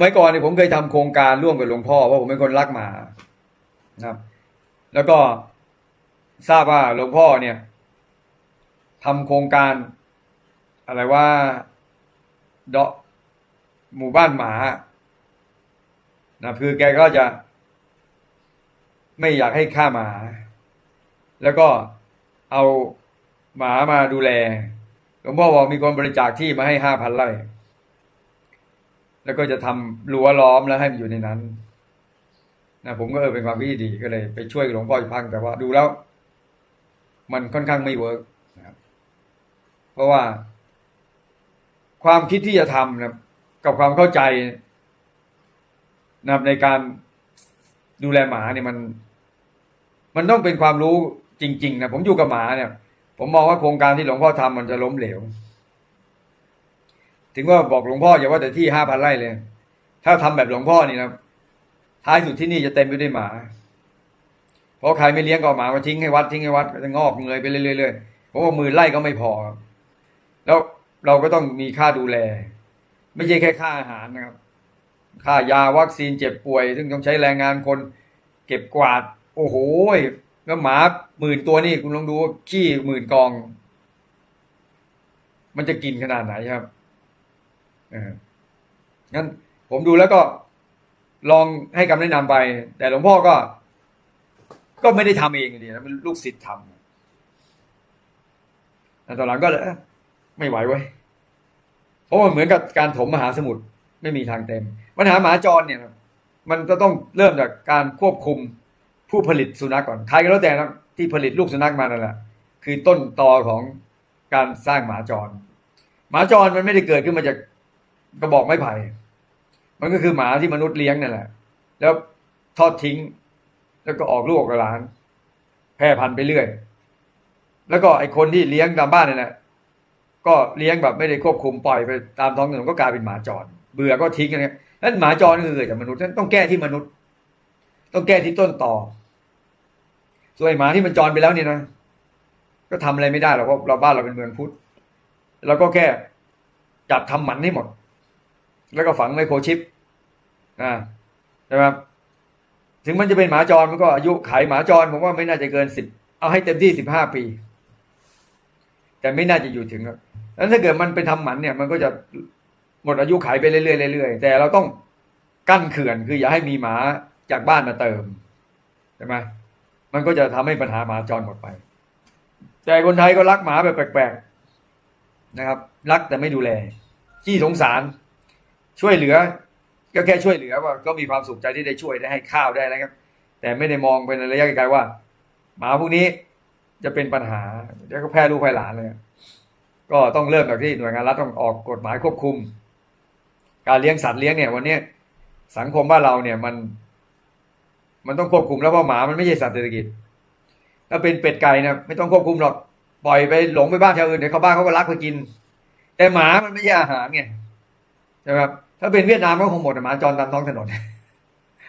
เมื่อก่อนเนี่ยผมเคยทำโครงการร่วมกับหลวงพ่อเพราะผมเป็นคนรักหมานะครับ แล้วก็ทราบว่าหลวงพ่อเนี่ยทำโครงการ อะไรว่าเดาะหมู่บ้านหมานะคือแกก็จะไม่อยากให้ฆ่าหมา แล้วก็เอาหมามาดูแล หลวงพ่อบอกมีคนบริจาคที่มาให้ห้าพันไร่ แล้วก็จะทำรั้วล้อมแล้วให้มันอยู่ในนั้นนะผมก็เออเป็นความคิดที่ดีก็เลย ไปช่วยหลวงพ่ออีกพังแต่ว่าดูแล้ว มันค่อนข้างไม่เวิร์กนะครับ เพราะว่า ความคิดที่จะทำนะกับความเข้าใจนะครับในการดูแลหมาเนี่ยมัน มันต้องเป็นความรู้จริง ๆ นะผมอยู่กับหมาเนี่ย ผมมองว่าโครงการที่หลวงพ่อทำมันจะล้มเหลว ถึงว่าบอกหลวงพ่ออย่าว่าแต่ที่ห้าพันไร่เลย ถ้าทำแบบหลวงพ่อนี่นะท้ายสุดที่นี่จะเต็มไปด้วยหมา เพราะใครไม่เลี้ยงก็เอาหมามาทิ้งให้วัดทิ้งให้วัดก็จะงอกเงยไปเรื่อยๆผมว่ามื่นไร่ก็ไม่พอ แล้วเราก็ต้องมีค่าดูแล ไม่ใช่แค่ค่าอาหารนะครับ ค่ายาวัคซีนเจ็บป่วย ซึ่งต้องใช้แรงงานคน เก็บกวาด โอ้โหแล้วหมาหมื่นตัวนี่คุณลองดูขี้หมื่นกอง มันจะกินขนาดไหนครับ งั้นผมดูแล้วก็ลองให้คำแนะนำไป แต่หลวงพ่อก็ ก็ไม่ได้ทำเองอยู่ดีนะมันลูกศิษย์ทำแต่ตอนหลังก็เลยไม่ไหวเว้ยเพราะมันเหมือนกับการถมมหาสมุทรไม่มีทางเต็มปัญหาหมาจรเนี่ย มันจะต้องเริ่มจากการควบคุมผู้ผลิตสุนัขก่อนใครก็แล้วแต่นะที่ผลิตลูกสุนัขมานั่นแหละคือต้นตอของการสร้างหมาจร หมาจรมันไม่ได้เกิดขึ้นมาจาก กระบอกไม้ไผ่มันก็คือหมาที่มนุษย์เลี้ยงนั่นแหละ แล้วทอดทิ้ง แล้วก็ออกลูกออกหลาน แพร่พันธุ์ไปเรื่อย แล้วก็ไอคนที่เลี้ยงตามบ้านนี่แหละก็เลี้ยงแบบไม่ได้ควบคุมปล่อยไปตามท้องถนนก็กลายเป็นหมาจร เบื่อก็ทิ้งกันเนี่ยนั้นหมาจรก็คือเกิดจากมนุษย์นั้นต้องแก้ที่มนุษย์ ต้องแก้ที่ต้นต่อส่วนไอหมาที่มันจรไปแล้วเนี่ยนะก็ทำอะไรไม่ได้หรอกเพราะเราบ้านเราเป็นเมืองพุทธเราก็แค่จับทำหมันให้หมด แล้วก็ฝังไมโครชิปนะใช่ไหมถึงมันจะเป็นหมาจรมันก็อายุไขหมาจรผมว่าไม่น่าจะเกินสิบเอาให้เต็มที่สิบห้าปี แต่ไม่น่าจะอยู่ถึงครับแล้วถ้าเกิดมันไปทำหมันเนี่ย มันก็จะหมดอายุไขไปเรื่อยๆเรื่อยๆแต่เราต้องกั้นเขื่อนคืออย่าให้มีหมาจากบ้านมาเติมใช่ไหมมันก็จะทำให้ปัญหาหมาจรหมดไป แต่คนไทยก็รักหมาแบบแปลกๆนะครับ รักแต่ไม่ดูแลขี้สงสาร ช่วยเหลือ ก็แค่ช่วยเหลือว่า ก็มีความสุขใจที่ได้ช่วยได้ให้ข้าวได้นะครับ แต่ไม่ได้มองเป็นระยะไกลๆว่าหมาพวกนี้จะเป็นปัญหาแล้วก็แพร่ลูกแพร่หลานเลยก็ต้องเริ่มจากที่หน่วยงานรัฐต้องออกกฎหมายควบคุม การเลี้ยงสัตว์เลี้ยงเนี่ย วันนี้สังคมบ้านเราเนี่ยมัน มันต้องควบคุมแล้วเพราะหมามันไม่ใช่สัตว์เศรษฐกิจถ้าเป็นเป็ดไก่นี่ยไม่ต้องควบคุมหรอกปล่อยไปหลงไปบ้านชาวอื่นเดี๋ยวเขาบ้านเขาก็รักไปกิน แต่หมามันไม่ใช่อาหารไงใช่ไหมครับ ถ้าเป็นเวียดนามก็คงหมดหมาจรตามท้องถนน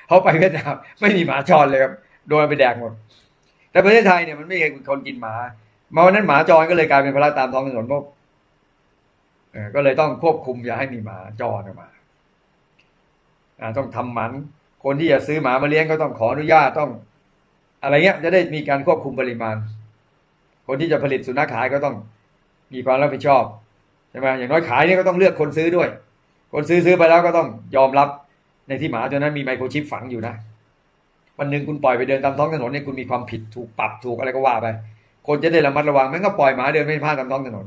เขาไปเวียดนามไม่มีหมาจรเลยครับโดนไปแดกหมด แต่ประเทศไทยเนี่ยมันไม่มีคนกินหมามาวันนั้นหมาจรก็เลยกลายเป็นภาระตามท้องถนนเพราะเออก็เลยต้องควบคุมอย่าให้มีหมาจรออกมาต้องทำหมัน คนที่จะซื้อหมามาเลี้ยงก็ต้องขออนุญาตต้อง อะไรเงี้ย จะได้มีการควบคุมปริมาณ คนที่จะผลิตสุนัขขายก็ต้องมีความรับผิดชอบใช่ไหมอย่างน้อยขายเนี่ยก็ต้องเลือกคนซื้อด้วย คนซื้อซื้อไปแล้วก็ต้องยอมรับในที่หมาตัวนั้นมีไมโครชิปฝังอยู่นะวันหนึ่งคุณปล่อยไปเดินตามท้องถนนเนี่ยคุณมีความผิดถูกปรับถูกอะไรก็ว่าไป คนจะได้ระมัดระวังไม่งั้นก็ปล่อยหมาเดินไม่พลาดตามท้องถนน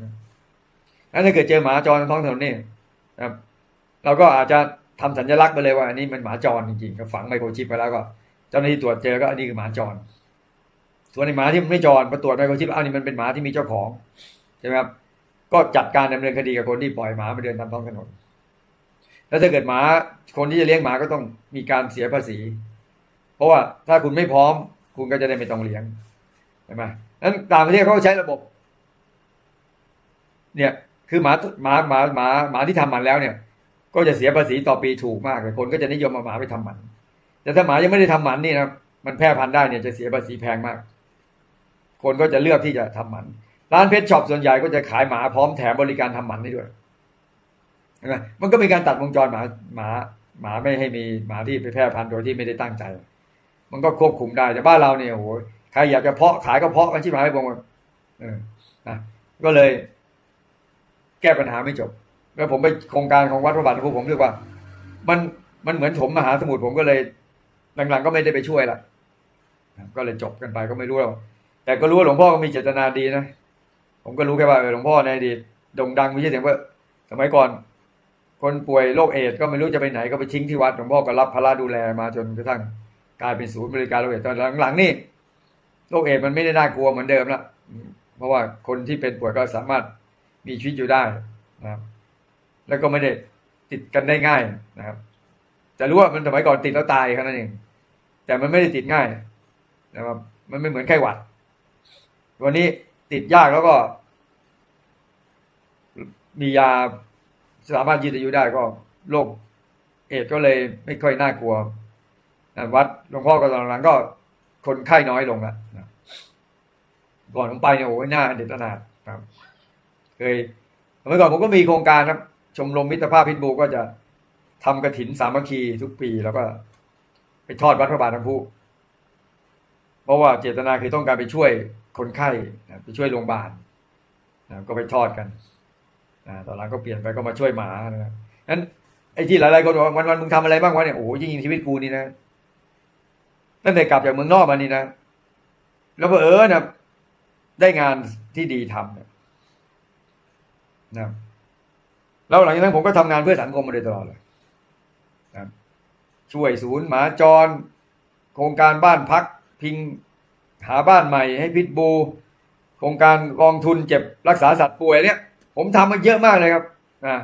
แล้วถ้าเกิดเจอหมาจรตามท้องถนนนี่นะครับเราก็อาจจะทำสัญลักษณ์ไปเลยว่า อันนี้มันหมาจรจริงๆก็ฝังไมโครชิปไปแล้วก็ เจ้าหน้าที่ตรวจเจอก็อันนี้คือหมาจร ส่วนในหมาที่มันไม่จรมาตรวจไมโครชิปอ้าวนี่มันเป็นหมาที่มีเจ้าของใช่ไหมครับก็จัดการดำเนินคดีกับคนที่ปล่อยหมาไปเดินตามท้องถนน แล้วถ้าเกิดหมาคนที่จะเลี้ยงหมาก็ต้องมีการเสียภาษี เพราะว่าถ้าคุณไม่พร้อม คุณก็จะได้ไม่ต้องเลี้ยงใช่ไหมนั้นต่างประเทศเขาใช้ระบบ เนี่ย คือหมาหมาหมาหมาหมาที่ทำหมันแล้วเนี่ย ก็จะเสียภาษีต่อปีถูกมากเลยคนก็จะนิยมเอาหมาไปทำหมัน แต่ถ้าหมายังไม่ได้ทำหมันนี่นะมันแพร่พันธุ์ได้เนี่ยจะเสียภาษีแพงมาก คนก็จะเลือกที่จะทำหมัน ร้านเพชรช็อปส่วนใหญ่ก็จะขายหมาพร้อมแถมบริการทำหมันให้ด้วย มมันก็มีการตัดวงจรหมาหมาหมาไม่ให้มีหมาที่ไปแพร่พันธุ์โดยที่ไม่ได้ตั้งใจ มันก็ควบคุมได้แต่บ้านเราเนี่ยโอ้โหใครอยากจะเพาะขายก็เพาะกันชิบหายไปหมดเออนะก็เลย แก้ปัญหาไม่จบ แล้วผมไปโครงการของวัดพระบาทน้ำพุผมเรียกว่า มันมันเหมือนถมมหาสมุทรผมก็เลยหลังๆก็ไม่ได้ไปช่วยละก็เลยจบกันไปก็ไม่รู้แล้วแต่ก็รู้ว่าหลวงพ่อก็มีเจตนาดีนะผมก็รู้แค่ว่าหลวงพ่อในอดีตด่งดังมีชื่อเสียงว่าสมัยก่อน คนป่วยโรคเอดส์ก็ไม่รู้จะไปไหนก็ไปทิ้งที่วัดหลวงพ่อก็รับภาระดูแลมาจนกระทั่งกลายเป็นศูนย์บริการโรคเอดส์ตอนหลังๆนี่โรคเอดส์มันไม่ได้น่ากลัวเหมือนเดิมละเพราะว่าคนที่เป็นป่วยก็สามารถมีชีวิตอยู่ได้นะครับ แล้วก็ไม่ได้ติดกันได้ง่ายนะครับแต่รู้ว่ามันสมัยก่อนติดแล้วตายแค่นั้นเองแต่มันไม่ได้ติดง่ายนะครับ มันไม่เหมือนไข้หวัด วันนี้ติดยากแล้วก็ มียา สามารถยืดอายุได้ก็โรคเอดส์ก็เลยไม่ค่อยน่ากลัววัดหลวงพ่อก็ตอนหลังก็คนไข้น้อยลงแล้วนะก่อนผมไปเนี่ยโอ้ยหน้าเด็ดขนาดครับ เคยเมื่อก่อนผมก็มีโครงการครับ ชมรมมิตรภาพพิษบูก็จะทำกระถินสามัคคีทุกปีแล้วก็ ไปทอดวัดพระบาทน้ำพุเพราะว่าเจตนาคือต้องการไปช่วยคนไข้ไปช่วยโรงพยาบาลก็ไปทอดกัน ตอนหลังก็เปลี่ยนไปก็มาช่วยหมานะครับนั้นไอ้ที่หลายๆคนบอกวันวันมึงทำอะไรบ้างวะเนี่ยโอ้โหยิ่งชีวิตกูนี่นะตั้งแต่กลับจากเมืองนอกมานี่นะแล้วพอเออนะได้งานที่ดีทำเนี่ยนะแล้วหลังจากนั้นผมก็ทำงานเพื่อสังคมมาโดยตลอดเลยนะช่วยศูนย์หมาจร โครงการบ้านพัก พิงหาบ้านใหม่ให้พิษบู โครงการกองทุนเจ็บรักษาสัตว์ป่วยเนี่ย ผมทำมาเยอะมากเลยครับอ่า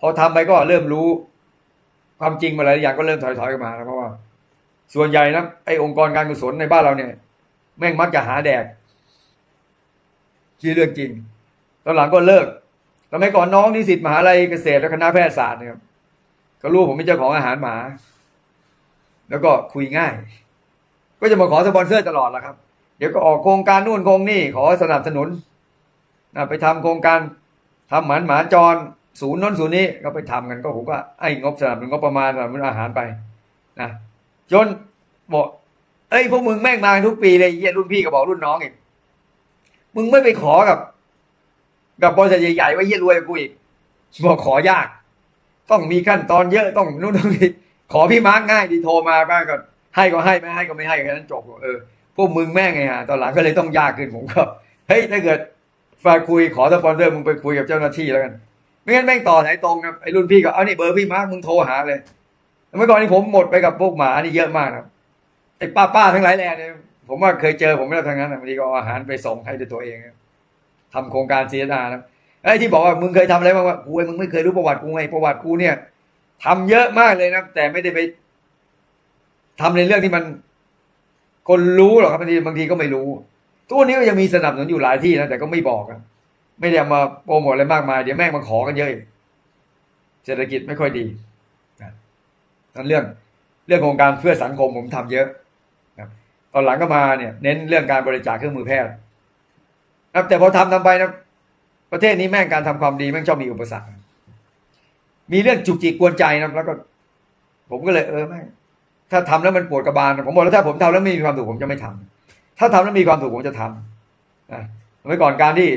พอทำไปก็เริ่มรู้ ความจริงมาหลายอย่างก็เริ่มถอยๆกันมานะเพราะว่า ส่วนใหญ่นะไอ้องค์กรการกุศลในบ้านเราเนี่ย แม่งมักจะหาแดกที่เรื่องจริงตอนหลังก็เลิกสมัยก่อนน้องนิสิตมหาลัยเกษตรและคณะแพทยศาสตร์เนี่ยก็รู้ผมเป็นเจ้าของอาหารหมา แล้วก็คุยง่าย ก็จะมาขอสปอนเซอร์ตลอดละครับ เดี๋ยวก็ออกโครงการนู่นโครงนี่ขอสนับสนุน ไปทำโครงการทำหมันหมาจรศูนย์น้นศูนย์นี้ก็ไปทำกันก็ผมก็ไอ้งบสนับสนุนงบประมาณสนับสนุนอาหารไปนะจนบอกเอ้ยพวกมึงแม่งมาทุกปีเลยเยี่ยรุ่นพี่ก็บอกรุ่นน้องอีกมึงไม่ไปขอกับ กับบริษัทใหญ่ๆว่าเยี่ยรวยกูอีกบอกขอยาก ต้องมีขั้นตอนเยอะต้องนู่นต้องนี่ขอพี่มาร์กง่ายดีโทรมาบ้างก็ให้ก็ให้ไม่ให้ก็ไม่ให้แค่นั้นจบเออพวกมึงแม่งไงฮะตอนหลังก็เลยต้องยากขึ้นผมก็เฮ้ยถ้าเกิด ฝากคุยขอสปอนเซอร์มึงไปคุยกับเจ้าหน้าที่แล้วกันไม่งั้นแม่งต่อสายตรงครับไอ้รุ่นพี่ก็เอานี่เบอร์พี่มาร์กมึงโทรหาเลยเมื่อก่อนนี้ผมหมดไปกับพวกหมานี่เยอะมากครับไอ้ป้าป้าทั้งหลายแหล่เนี่ยผมว่าเคยเจอผมไม่ได้ทางนั้นบางทีก็เอาอาหารไปส่งให้ด้วยตัวเองครับทำโครงการซีนานะไอ้ที่บอกว่ามึงเคยทำอะไรบ้างวะกูไอ้มึงไม่เคยรู้ประวัติกูไงประวัติกูเนี่ยทำเยอะมากเลยนะแต่ไม่ได้ไปทำในเรื่องที่มัน คนรู้หรอกครับบางทีบางทีก็ไม่รู้ ตัวนี้ก็ยังมีสนับสนุนอยู่หลายที่นะแต่ก็ไม่บอกไม่ได้มาโปรโมทอะไรมากมายเดี๋ยวแม่งมาขอกันเยอะเศรษฐกิจไม่ค่อยดีนะนั่นเรื่องเรื่องโครงการเพื่อสังคมผมทำเยอะนะตอนหลังก็มาเนี่ย เน้นเรื่องการบริจาคเครื่องมือแพทย์นะแต่พอทำทำไปนะประเทศนี้แม่งการทำความดีแม่งชอบมีอุปสรรค มีเรื่องจุกจิกกวนใจนะแล้วก็ ผมก็เลยเออแม่งถ้าทำแล้วมันปวดกระบาลผมบอกแล้วถ้าผมทำแล้วไม่มีความสุขผมจะไม่ทำ ถ้าทำแล้วมีความสุขผมจะทำนะเมื่อก่อนการที่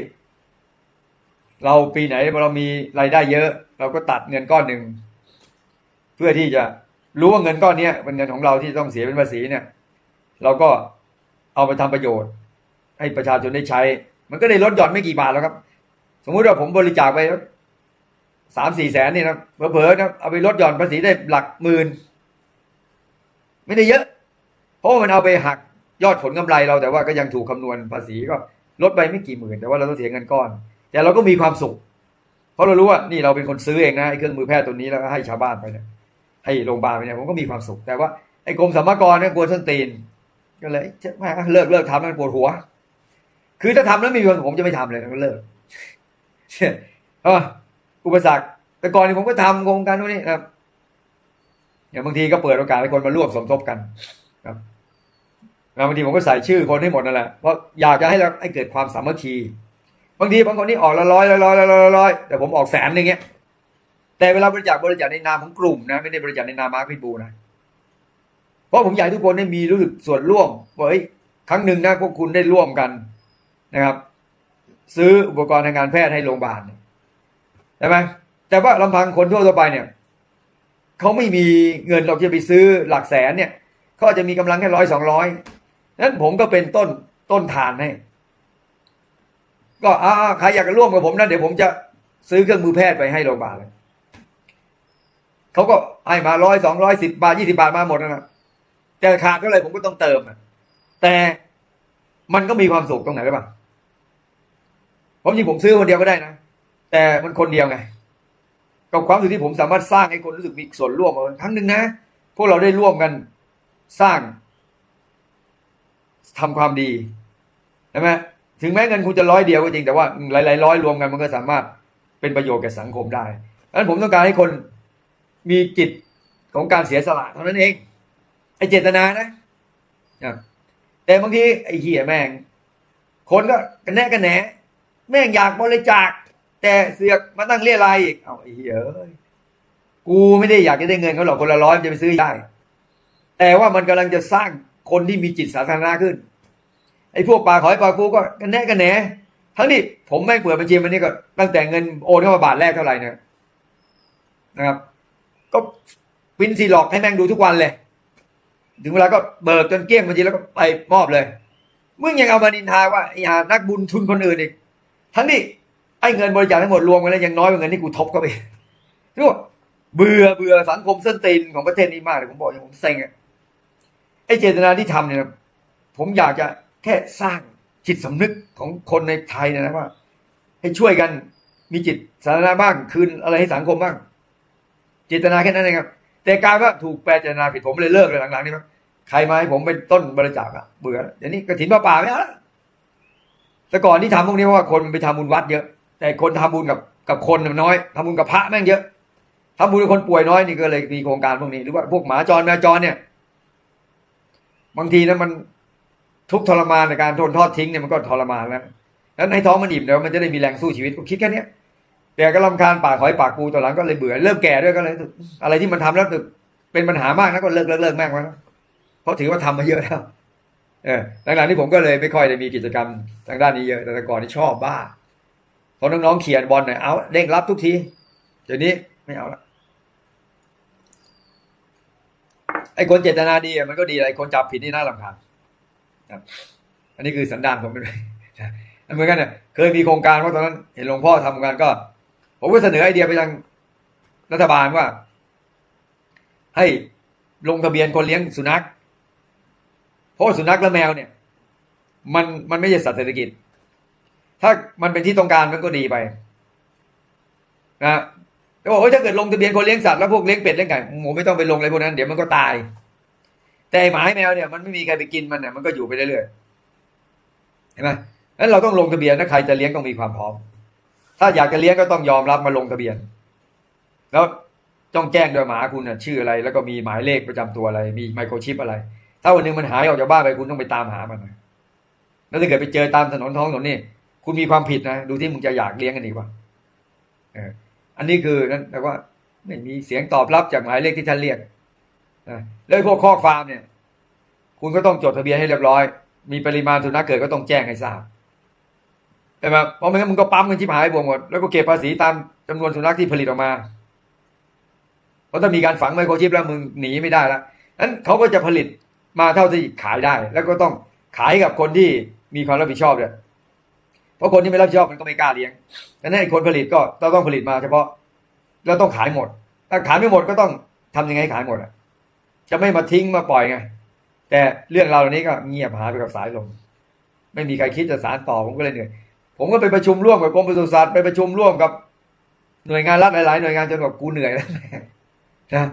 เราปีไหนเรามีรายได้เยอะ เราก็ตัดเงินก้อนหนึ่งเพื่อที่จะรู้ว่าเงินก้อนเนี้ยเป็นเงินของเราที่ต้องเสียเป็นภาษีเนี่ย เราก็เอาไปทำประโยชน์ ให้ประชาชนได้ใช้ มันก็ได้ลดหย่อนไม่กี่บาทแล้วครับ สมมุติว่าผมบริจาคไปสามสี่แสนนี่นะเผลอๆนะเอาไปลดหย่อนภาษีได้หลักหมื่นไม่ได้เยอะ เพราะมันเอาไปหัก ยอดผลกำไรเราแต่ว่าก็ยังถูกคำนวณภาษีก็ลดไปไม่กี่หมื่น แต่ว่าเราต้องเสียเงินก้อน แต่เราก็มีความสุข เพราะเรารู้ว่านี่เราเป็นคนซื้อเองนะไอ้เครื่องมือแพทย์ตัวนี้แล้วก็ให้ชาวบ้านไปเนี่ยให้โรงพยาบาลไปเนี่ยผมก็มีความสุข แต่ว่าไอ้กรมสรรพากรเนี่ยกลัวส้นตีนก็เลยจะแม่เลิกเลิกทำมันปวดหัว คือถ้าทำแล้วมีความสุขผมจะไม่ทำเลยก็เลิกเอออุปสรรคแต่ก่อนนี่ผมก็ทำโครงการนู้นนี่ครับอย่างบางทีก็เปิดโอกาสให้คนมาร่วมสมทบกันครับ บางทีผมก็ใส่ชื่อคนให้หมดนั่นแหละเพราะอยากจะให้เราให้เกิดความสามัคคีบางทีบางคนนี่ออกละร้อยละร้อยละร้อยละร้อยแต่ผมออกแสนอย่างเงี้ย แต่เวลาบริจาคบริจาคในนามของกลุ่มนะไม่ได้บริจาคในนามมาร์คพิบูนะเพราะผมอยากทุกคนได้มีรู้สึกส่วนร่วมว่าเฮ้ยครั้งหนึ่งนะพวกคุณได้ร่วมกันนะครับ ซื้ออุปกรณ์ทางการแพทย์ให้โรงพยาบาลใช่ไหมแต่ว่าลำพังคนทั่วไปเนี่ยเขาไม่มีเงินเราจะไปซื้อหลักแสนเนี่ยเขาอาจจะมีกำลังแค่ร้อยสองร้อย นั้นผมก็เป็นต้นต้นฐานให้ ก็อ่าใครอยากจะร่วมกับผมนะเดี๋ยวผมจะซื้อเครื่องมือแพทย์ไปให้โรงพยาบาลเลยเขาก็ให้มาร้อยสองร้อยสิบบาทยี่สิบาทมาหมดนะแต่ขาดก็เลยผมก็ต้องเติมแต่มันก็มีความสุขตรงไหนรู้ป่ะผมจริงผมซื้อคนเดียวก็ได้นะแต่มันคนเดียวไงกับความสึกที่ผมสามารถสร้างให้คนรู้สึกมีส่วนร่วมครั้งหนึ่งนะพวกเราได้ร่วมกันสร้าง ทำความดีใช่ไหมถึงแม้เงินคุณจะร้อยเดียวก็จริงแต่ว่าหลายๆร้อยรวมกันมันก็สามารถเป็นประโยชน์แก่สังคมได้ดังนั้นผมต้องการให้คนมีจิตของการเสียสละเท่านั้นเองไอเจตนานะแต่บางทีไอเหี้ยแม่ง คนก็กันแน่กันแหนแม่งอยากบริจาคแต่เสือกมาตั้งเรียรายอีกเอาไอ้เหี้ยเอ้ยกูไม่ได้อยากจะได้เงินเขาหรอกคนละร้อยจะไปซื้อได้ แต่ว่ามันกำลังจะสร้างคนที่มีจิตสาธารณะขึ้น ไอ้พวกปลาขอยปลาปูก็กันแน่กันแหนทั้งนี้ผมแม่งเปิดบัญชีมันนี่ก็ตั้งแต่เงินโอนเข้ามาบาทแรกเท่าไหร่เนี่ยนะครับ ก็วินซีหลอกให้แม่งดูทุกวันเลย ถึงเวลาก็เบิกจนเกลี้ยงบัญชีแล้วก็ไปมอบเลยมึงยังเอามานินทาว่าไอ้หานักบุญทุนคนอื่นอีก ทั้งนี้ไอ้เงินบริจาคทั้งหมดรวมกันแล้วยังน้อยกว่าเงินที่กูทบเข้าไปรู้ป่ะเบื่อเบื่อสังคมเส้นตีนของประเทศนี้มากเลยผมบอกอย่างผมเซ็งอะไอ้เจตนาที่ทำเนี่ยผมอยากจะ แค่สร้างจิตสำนึกของคนในไทยนะว่า ให้ช่วยกันมีจิตสาธารณะบ้างคืนอะไรให้สังคมบ้างเจตนาแค่นั้นเองครับ แต่กลารว่าถูกแปลเจตนาผิดผมเลยเลิกเลยหลังๆนี้มั้งใครมาให้ผมเป็นต้นบริจาคอะเบื่อเดี๋ยวนี้กระถินป่าป่าไม่เอาละแต่ก่อนที่ทำพวกนี้เพราะว่าคนไปทำบุญวัดเยอะ แต่คนทำบุญกับกับคนมันน้อยทำบุญกับพระแม่งเยอะทำบุญกับคนป่วยน้อยนี่ก็เลยมีโครงการพวกนี้หรือว่าพวกหมาจรแมวจรเนี่ย บางทีนะมัน ทุกทรมานในการทนทอดทิ้งเนี่ยมันก็ทรมานแล้ว แล้วให้ท้องมันอิ่มเดี๋ยวมันจะได้มีแรงสู้ชีวิตผมคิดแค่นี้แต่ก็ลำคาญปากหอยปากปูตอนหลังก็เลยเบื่อเริ่มแก่ด้วยก็เลยอะไรที่มันทำแล้วเป็นปัญหามากนะก็เลิกเลิกเลิกแม่งไว้นะเพราะถือว่าทำมาเยอะแล้วเออหลังๆนี้ผมก็เลยไม่ค่อยได้มีกิจกรรมทางด้านนี้เยอะแต่ก่อนนี่ชอบบ้าพอน้องๆเขียนบอลหน่อยเอาเด้งรับทุกทีเดี๋ยวนี้ไม่เอาละไอ้คนเจตนาดีมันก็ดีไอ้คนจับผิดนี่น่ารำคาญ ครับ อันนี้คือสันดานผมเป็นเหมือนกันเนี่ยเคยมีโครงการว่าตอนนั้น เห็นหลวงพ่อทำโครงกานก็ ผมก็เสนอไอเดียไปยังรัฐบาลว่า ให้ลงทะเบียนคนเลี้ยงสุนัข เพราะสุนัขและแมวเนี่ย มันมันไม่ใช่สัตว์เศรษฐกิจ ถ้ามันเป็นที่ต้องการมันก็ดีไปนะแต่บอกว่าถ้าเกิดลงทะเบียนคนเลี้ยงสัตว์แล้วพวกเลี้ยงเป็ดเลี้ยงไก่หมูไม่ต้องไปลงอะไรพวกนั้นเดี๋ยวมันก็ตาย แต่ไอหมาไอแมวเนี่ยมันไม่มีใครไปกินมันเนี่ยมันก็อยู่ไปเรื่อยๆเห็นไหมนั้นเราต้องลงทะเบียนถ้าใครจะเลี้ยงต้องมีความพร้อม ถ้าอยากจะเลี้ยงก็ต้องยอมรับมาลงทะเบียน แล้วต้องแจ้งโดยหมาคุณน่ะชื่ออะไร แล้วก็มีหมายเลขประจำตัวอะไร มีไมโครชิปอะไร ถ้าวันหนึงมันหายออกจากบ้านไปคุณต้องไปตามหามันแล้วถ้าเกิดไปเจอตามถนนท้องถนนนี่คุณมีความผิดนะดูที่มึงจะอยากเลี้ยงกันอีกวะเอออันนี้คือนั่นแต่ว่าไม่มีเสียงตอบรับจากหมายเลขที่ท่านเรียก แล้วพวกคอกฟาร์มเนี่ย คุณก็ต้องจดทะเบียนให้เรียบร้อย มีปริมาณสุนัขเกิดก็ต้องแจ้งให้ทราบใช่ไหมเพราะไม่งั้นมึงก็ปั๊มกันชิบหายบวงหมดแล้วก็เก็บภาษีตามจำนวนสุนัขที่ผลิตออกมา เพราะถ้ามีการฝังไมโครชิปแล้วมึงหนีไม่ได้แล้วนั้นเขาก็จะผลิตมาเท่าที่ขายได้ แล้วก็ต้องขายกับคนที่มีความรับผิดชอบด้วยเพราะคนที่ไม่รับผิดชอบมันก็ไม่กล้าเลี้ยงดังนั้นไอ้คนผลิตก็ต้องผลิตมาเฉพาะ แล้วต้องขายหมด ถ้าขายไม่หมดก็ต้องทำยังไงให้ขายหมดอะ จะไม่มาทิ้งมาปล่อยไง แต่เรื่องเราเหล่านี้ก็เงียบหายไปกับสายลม ไม่มีใครคิดจะสารต่อผมก็เลยเหนื่อยผมก็ไปประชุมร่วมกับกรมปศุสัตว์ไปประชุมร่วมกับหน่วยงานรัฐหลายๆหน่วยงานจนแบบกูเหนื่อยแล้วนะ